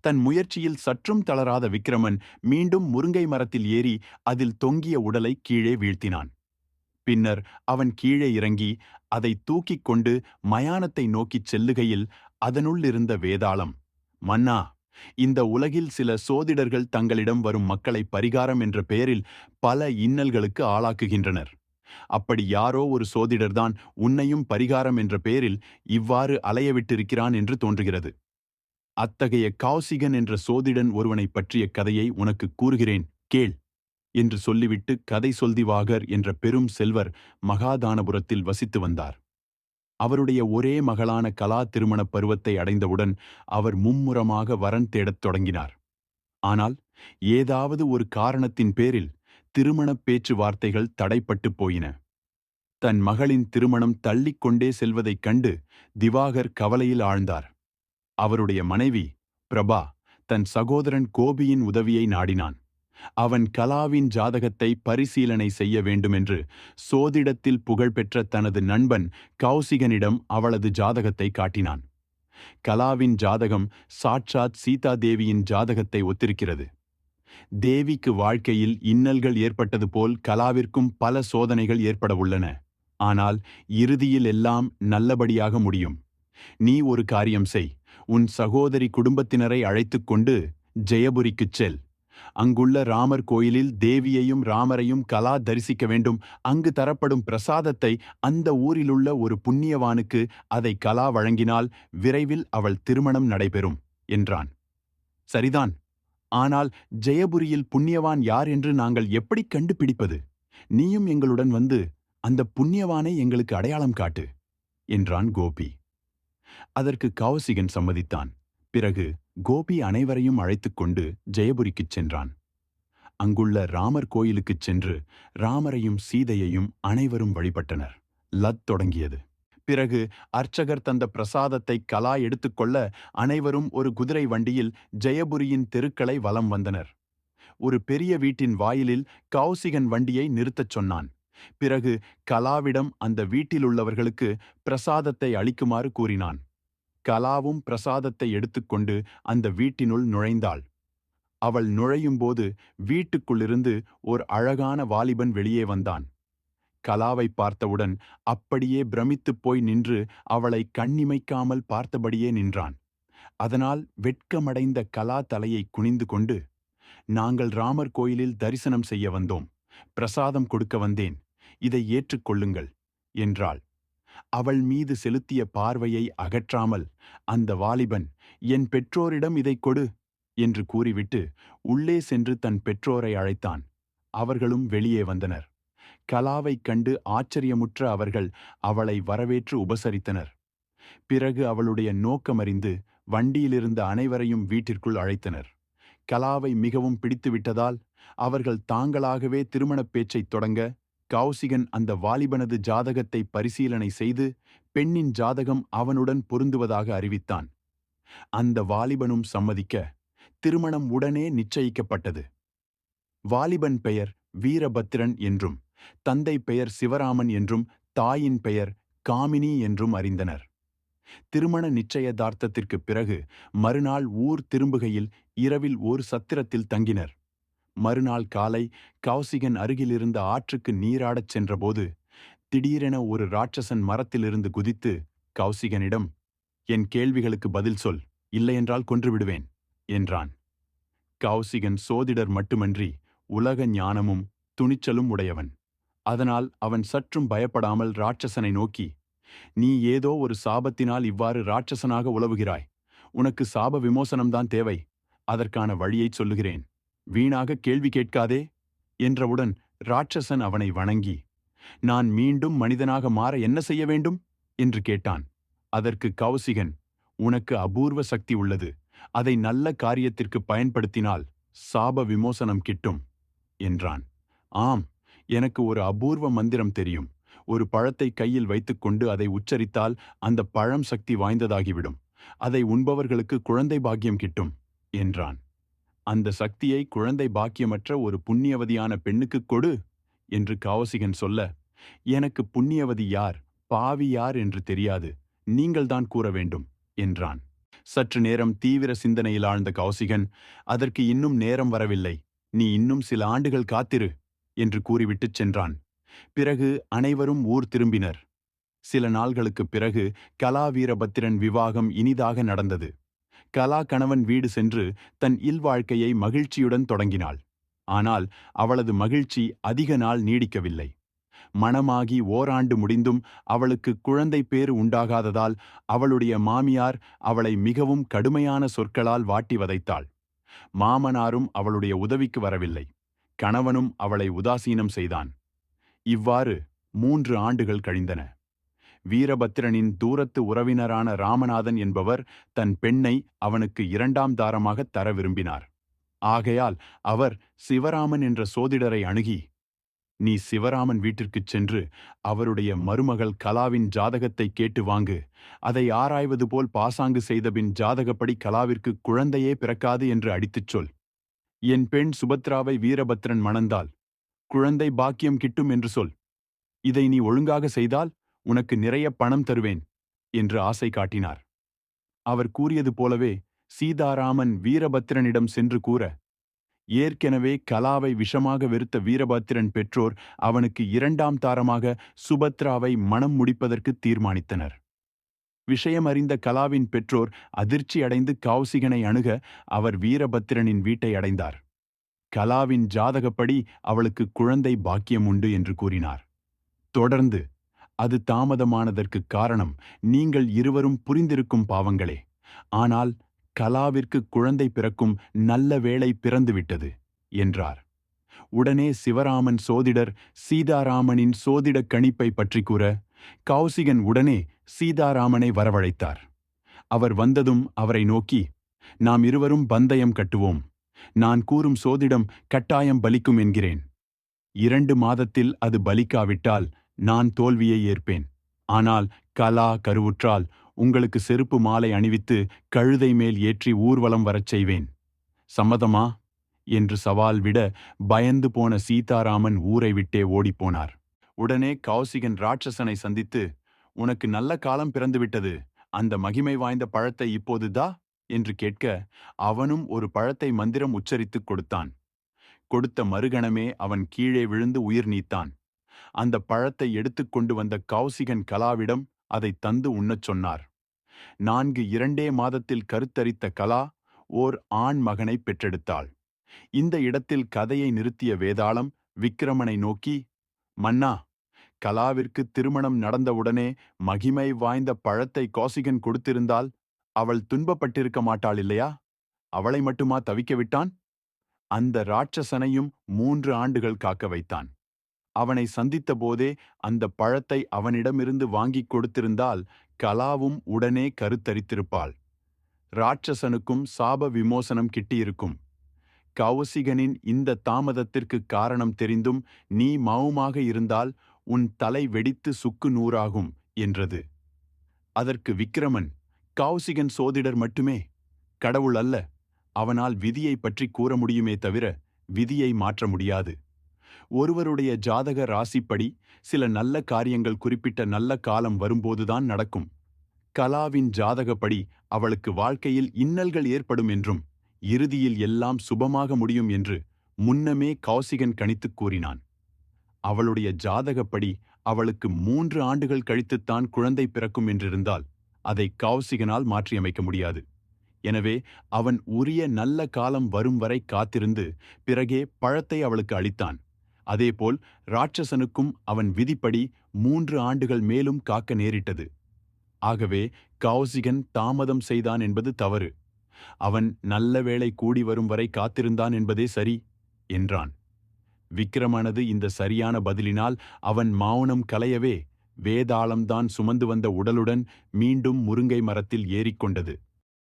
தன் முயற்சியில் சற்றும் தளராத விக்கிரமன் மீண்டும் முருங்கை மரத்தில் ஏறி அதில் தொங்கிய உடலை கீழே வீழ்த்தினான். பின்னர் அவன் கீழே இறங்கி அதை தூக்கிக் கொண்டு மயானத்தை நோக்கிச் செல்லுகையில் அதனுள்ளிருந்த வேதாளம் மன்னா இந்த உலகில் சில சோதிடர்கள் தங்களிடம் வரும் மக்களை பரிகாரம் என்ற பெயரில் பல இன்னல்களுக்கு ஆளாக்குகின்றனர். அப்படி யாரோ ஒரு சோதிடர்தான் உன்னையும் பரிகாரம் என்ற பெயரில் இவ்வாறு அலையவிட்டிருக்கிறான் என்று தோன்றுகிறது. அத்தகைய காசிகன் என்ற சோதிடன் ஒருவனைப் பற்றிய கதையை உனக்கு கூறுகிறேன் கேள் என்று சொல்லிவிட்டு கதை சொல்திவாகர் என்ற பெரும் செல்வர் மகாதானபுரத்தில் வசித்து வந்தார். அவருடைய ஒரே மகளான கலா திருமணப் பருவத்தை அடைந்தவுடன் அவர் மும்முரமாக வரன் தேடத் தொடங்கினார். ஆனால் ஏதாவது ஒரு காரணத்தின் பேரில் திருமணப் பேச்சுவார்த்தைகள் தடைப்பட்டுப் போயின. தன் மகளின் திருமணம் தள்ளிக்கொண்டே செல்வதைக் கண்டு திவாகர் கவலையில் ஆழ்ந்தார். அவருடைய மனைவி பிரபா தன் சகோதரன் கோபியின் உதவியை நாடினான். அவன் கலாவின் ஜாதகத்தை பரிசீலனை செய்ய வேண்டுமென்று சோதிடத்தில் புகழ்பெற்ற தனது நண்பன் கௌசிகனிடம் அவளது ஜாதகத்தை காட்டினான். கலாவின் ஜாதகம் சாட்சாத் சீதா தேவியின் ஜாதகத்தை ஒத்திருக்கிறது. தேவிக்கு வாழ்க்கையில் இன்னல்கள் ஏற்பட்டது போல் கலாவிற்கும் பல சோதனைகள் ஏற்பட உள்ளன. ஆனால் இறுதியில் எல்லாம் நல்லபடியாக முடியும். நீ ஒரு காரியம் செய். உன் சகோதரி குடும்பத்தினரை அழைத்துக் கொண்டு ஜெயபுரிக்குச் செல். அங்குள்ள ராமர் கோயிலில் தேவியையும் ராமரையும் கலா தரிசிக்க வேண்டும். அங்கு தரப்படும் பிரசாதத்தை அந்த ஊரிலுள்ள ஒரு புண்ணியவானுக்கு அதை கலா வழங்கினால் விரைவில் அவள் திருமணம் நடைபெறும் என்றான். சரிதான். ஆனால் ஜெயபுரியில் புண்ணியவான் யார் என்று நாங்கள் எப்படி கண்டுபிடிப்பது? நீயும் எங்களுடன் வந்து அந்த புண்ணியவானை எங்களுக்கு அடையாளம் காட்டு என்றான் கோபி. அதற்கு கௌசிகன் சம்மதித்தான். பிறகு கோபி அனைவரையும் அழைத்துக் கொண்டு ஜெயபுரிக்குச் சென்றான். அங்குள்ள ராமர் கோயிலுக்குச் சென்று ராமரையும் சீதையையும் அனைவரும் வழிபட்டனர். லத் தொடங்கியது. பிறகு அர்ச்சகர் தந்த பிரசாதத்தை கலா எடுத்துக்கொள்ள அனைவரும் ஒரு குதிரை வண்டியில் ஜெயபுரியின் தெருக்களை வலம் வந்தனர். ஒரு பெரிய வீட்டின் வாயிலில் கௌசிகன் வண்டியை நிறுத்தச் சொன்னான். பிறகு கலாவிடம் அந்த வீட்டிலுள்ளவர்களுக்கு பிரசாதத்தை அளிக்குமாறு கூறினான். கலாவும் பிரசாதத்தை எடுத்துக்கொண்டு அந்த வீட்டினுள் நுழைந்தாள். அவள் நுழையும்போது வீட்டுக்குள்ளிருந்து ஓர் அழகான வாலிபன் வெளியே வந்தான். கலாவை பார்த்தவுடன் அப்படியே பிரமித்துப் போய் நின்று அவளை கண்ணிமைக்காமல் பார்த்தபடியே நின்றான். அதனால் வெட்கமடைந்த கலா தலையை குனிந்து கொண்டு நாங்கள் ராமர் கோயிலில் தரிசனம் செய்ய வந்தோம். பிரசாதம் கொடுக்க வந்தேன். இதை ஏற்றுக்கொள்ளுங்கள் என்றாள். அவள் மீது செலுத்திய பார்வையை அகற்றாமல் அந்த வாலிபன் என் பெற்றோரிடம் இதை கொடு என்று கூறிவிட்டு உள்ளே சென்று தன் பெற்றோரை அழைத்தான். அவர்களும் வெளியே வந்தனர். கலாவைக் கண்டு ஆச்சரியமுற்ற அவர்கள் அவளை வரவேற்று உபசரித்தனர். பிறகு அவளுடைய நோக்கமறிந்து வண்டியிலிருந்த அனைவரையும் வீட்டிற்குள் அழைத்தனர். கலாவை மிகவும் பிடித்துவிட்டதால் அவர்கள் தாங்களாகவே திருமணப் பேச்சைத் தொடங்க கௌசிகன் அந்த வாலிபனது ஜாதகத்தை பரிசீலனை செய்து பெண்ணின் ஜாதகம் அவனுடன் பொருந்துவதாக அறிவித்தான். அந்த வாலிபனும் சம்மதிக்க திருமணம் உடனே நிச்சயிக்கப்பட்டது. வாலிபன் பெயர் வீரபத்திரன் என்றும் தந்தை பெயர் சிவராமன் என்றும் தாயின் பெயர் காமினி என்றும் அறிந்தனர். திருமண நிச்சயதார்த்தத்திற்குப் பிறகு மறுநாள் ஊர் திரும்புகையில் இரவில் ஒரு சத்திரத்தில் தங்கினர். மறுநாள் காலை கௌசிகன் அருகிலிருந்த ஆற்றுக்கு நீராடச் சென்றபோது திடீரென ஒரு ராட்சசன் மரத்திலிருந்து குதித்து கௌசிகனிடம் என் கேள்விகளுக்கு பதில் சொல் இல்லையென்றால் கொன்றுவிடுவேன் என்றான். கௌசிகன் சோதிடர் மட்டுமன்றி உலக ஞானமும் துணிச்சலும் உடையவன். அதனால் அவன் சற்றும் பயப்படாமல் ராட்சசனை நோக்கி நீ ஏதோ ஒரு சாபத்தினால் இவ்வாறு ராட்சசனாக உலவுகிறாய். உனக்கு சாப விமோசனம்தான் தேவை. அதற்கான வழியைச் சொல்லுகிறேன். வீணாக கேள்வி கேட்காதே என்றவுடன் ராட்சசன் அவனை வணங்கி நான் மீண்டும் மனிதனாக மாற என்ன செய்ய வேண்டும்? என்று கேட்டான். அதற்கு கௌசிகன் உனக்கு அபூர்வ சக்தி உள்ளது. அதை நல்ல காரியத்திற்கு பயன்படுத்தினால் சாப விமோசனம் கிட்டும் என்றான். ஆம் எனக்கு ஒரு அபூர்வ மந்திரம் தெரியும். ஒரு பழத்தை கையில் வைத்துக்கொண்டு அதை உச்சரித்தால் அந்த பழம் சக்தி வாய்ந்ததாகிவிடும். அதை உண்பவர்களுக்கு குழந்தை பாக்கியம் கிட்டும் என்றான். அந்த சக்தியை குழந்தை பாக்கியமற்ற ஒரு புண்ணியவதியான பெண்ணுக்குக் கொடு என்று காவசிகன் சொல்ல எனக்கு புண்ணியவதி யார்? பாவி யார் என்று தெரியாது. நீங்கள்தான் கூற வேண்டும் என்றான். சற்று நேரம் தீவிர சிந்தனையில் ஆழ்ந்த கௌசிகன் அதற்கு இன்னும் நேரம் வரவில்லை. நீ இன்னும் சில ஆண்டுகள் காத்திரு என்று கூறிவிட்டுச் சென்றான். பிறகு அனைவரும் ஊர் திரும்பினர். சில நாள்களுக்குப் பிறகு கலா வீரபத்திரன் விவாகம் இனிதாக நடந்தது. கலா கணவன் வீடு சென்று தன் இல்வாழ்க்கையை மகிழ்ச்சியுடன் தொடங்கினாள். ஆனால் அவளது மகிழ்ச்சி அதிக நாள் நீடிக்கவில்லை. மணமாகி ஓராண்டு முடிந்தும் அவளுக்கு குழந்தை பேறு உண்டாகாததால் அவளுடைய மாமியார் அவளை மிகவும் கடுமையான சொற்களால் வாட்டி வதைத்தாள். மாமனாரும் அவளுடைய உதவிக்கு வரவில்லை. கணவனும் அவளை உதாசீனம் செய்தான். இவ்வாறு மூன்று ஆண்டுகள் கழிந்தன. வீரபத்திரனின் தூரத்து உறவினரான ராமநாதன் என்பவர் தன் பெண்ணை அவனுக்கு இரண்டாம் தாரமாகத் தர விரும்பினார். ஆகையால் அவர் சிவராமன் என்ற சோதிடரை அணுகி நீ சிவராமன் வீட்டிற்குச் சென்று அவருடைய மருமகள் கலாவின் ஜாதகத்தை கேட்டு வாங்கு. அதை ஆராய்வது போல் பாசாங்கு செய்தபின் ஜாதகப்படி கலாவிற்கு குழந்தையே பிறக்காது என்று அடித்துச் சொல் என் பெண் சுபத்ராவை வீரபத்ரன் மணந்தால் குழந்தை பாக்கியம் கிட்டும் என்று சொல். இதை நீ ஒழுங்காக செய்தால் உனக்கு நிறைய பணம் தருவேன் என்று ஆசை காட்டினார். அவர் கூறியது போலவே சீதாராமன் வீரபத்திரனிடம் சென்று கூற ஏற்கெனவே கலாவை விஷமாக வெறுத்த வீரபத்திரன் பெற்றோர் அவனுக்கு இரண்டாம் தாரமாக சுபத்ராவை மனம் முடிப்பதற்கு தீர்மானித்தனர். விஷயம் அறிந்த கலாவின் பெற்றோர் அதிர்ச்சி அடைந்து கௌசிகனை அணுக அவர் வீரபத்திரனின் வீட்டை அடைந்தார். கலாவின் ஜாதகப்படி அவளுக்கு குழந்தை பாக்கியம் உண்டு என்று கூறினார். தொடர்ந்து அது தாமதமானதற்குக் காரணம் நீங்கள் இருவரும் புரிந்திருக்கும் பாவங்களே. ஆனால் கலாவிற்கு குழந்தை பிறக்கும் நல்ல வேளை பிறந்துவிட்டது என்றார். உடனே சிவராமன் சோதிடர் சீதாராமனின் சோதிடக் கணிப்பை பற்றி கூற கௌசிகன் உடனே சீதாராமனை வரவழைத்தார். அவர் வந்ததும் அவரை நோக்கி நாம் இருவரும் பந்தயம் கட்டுவோம். நான் கூறும் சோதிடம் கட்டாயம் பலிக்கும் என்கிறேன். இரண்டு மாதத்தில் அது பலிக்காவிட்டால் நான் தோல்வியை ஏற்பேன். ஆனால் கலா கருவுற்றால் உங்களுக்கு செருப்பு மாலை அணிவித்து கழுதை மேல் ஏற்றி ஊர்வலம் வரச் செய்வேன். சம்மதமா? என்று சவால் விட பயந்து போன சீதாராமன் ஊரை விட்டே ஓடிப்போனார். உடனே கௌசிகன் ராட்சசனை சந்தித்து உனக்கு நல்ல காலம் பிறந்துவிட்டது. அந்த மகிமை வாய்ந்த பழத்தை இப்போதுதா என்று கேட்க அவனும் ஒரு பழத்தை மந்திரம் உச்சரித்துக் கொடுத்தான். கொடுத்த மறுகணமே அவன் கீழே விழுந்து உயிர் நீத்தான். அந்த பழத்தை எடுத்துக்கொண்டு வந்த கௌசிகன் கலாவிடம் அதை தந்து உண்ணச் சொன்னார். நான்கு இரண்டே மாதத்தில் கருத்தரித்த கலா ஓர் ஆண் மகனை பெற்றெடுத்தாள். இந்த இடத்தில் கதையை நிறுத்திய வேதாளம் விக்கிரமனை நோக்கி மன்னா கலாவிற்கு திருமணம் நடந்தவுடனே மகிமை வாய்ந்த பழத்தை கோசிகன் கொடுத்திருந்தால் அவள் துன்பப்பட்டிருக்க மாட்டாள் இல்லையா? அவளை மட்டுமா தவிக்க விட்டான்? அந்த ராட்சசனையும் மூன்று ஆண்டுகள் காக்க வைத்தான். அவனை சந்தித்த போதே அந்த பழத்தை அவனிடமிருந்து வாங்கிக் கொடுத்திருந்தால் கலாவும் உடனே கருத்தரித்திருப்பாள். ராட்சசனுக்கும் சாப விமோசனம் கிட்டியிருக்கும். கௌசிகனின் இந்த தாமதத்திற்கு காரணம் தெரிந்தும் நீ மௌமாக இருந்தால் உன் தலை வெடித்து சுக்கு நூறாகும் என்றது. அதற்கு விக்கிரமன் கௌசிகன் சோதிடர் மட்டுமே. கடவுள் அல்ல. அவனால் விதியை பற்றி கூற முடியுமே தவிர விதியை மாற்ற முடியாது. ஒருவருடைய ஜாதக ராசிப்படி சில நல்ல காரியங்கள் குறிப்பிட்ட நல்ல காலம் வரும்போதுதான் நடக்கும். கலாவின் ஜாதகப்படி அவளுக்கு வாழ்க்கையில் இன்னல்கள் ஏற்படும் என்றும் இறுதியில் எல்லாம் சுபமாக முடியும் என்று முன்னமே கௌசிகன் கணித்துக் கூறினான். அவளுடைய ஜாதகப்படி அவளுக்கு மூன்று ஆண்டுகள் கழித்துத்தான் குழந்தை பிறக்கும் என்றிருந்தால் அதை கௌசிகனால் மாற்றியமைக்க முடியாது. எனவே அவன் உரிய நல்ல காலம் வரும் வரை காத்திருந்து பிறகே பழத்தை அவளுக்கு அளித்தான். அதேபோல் ராட்சசனுக்கும் அவன் விதிப்படி மூன்று ஆண்டுகள் மேலும் காக்க நேரிட்டது. ஆகவே கௌசிகன் தாமதம் செய்தான் என்பது தவறு. அவன் நல்ல வேளை கூடி வரும் வரை காத்திருந்தான் என்பதே சரி என்றான். விக்கிரமனது இந்த சரியான பதிலினால் அவன் மௌனம் கலையவே வேதாளம்தான் சுமந்து வந்த உடலுடன் மீண்டும் முருங்கை மரத்தில் ஏறிக்கொண்டது.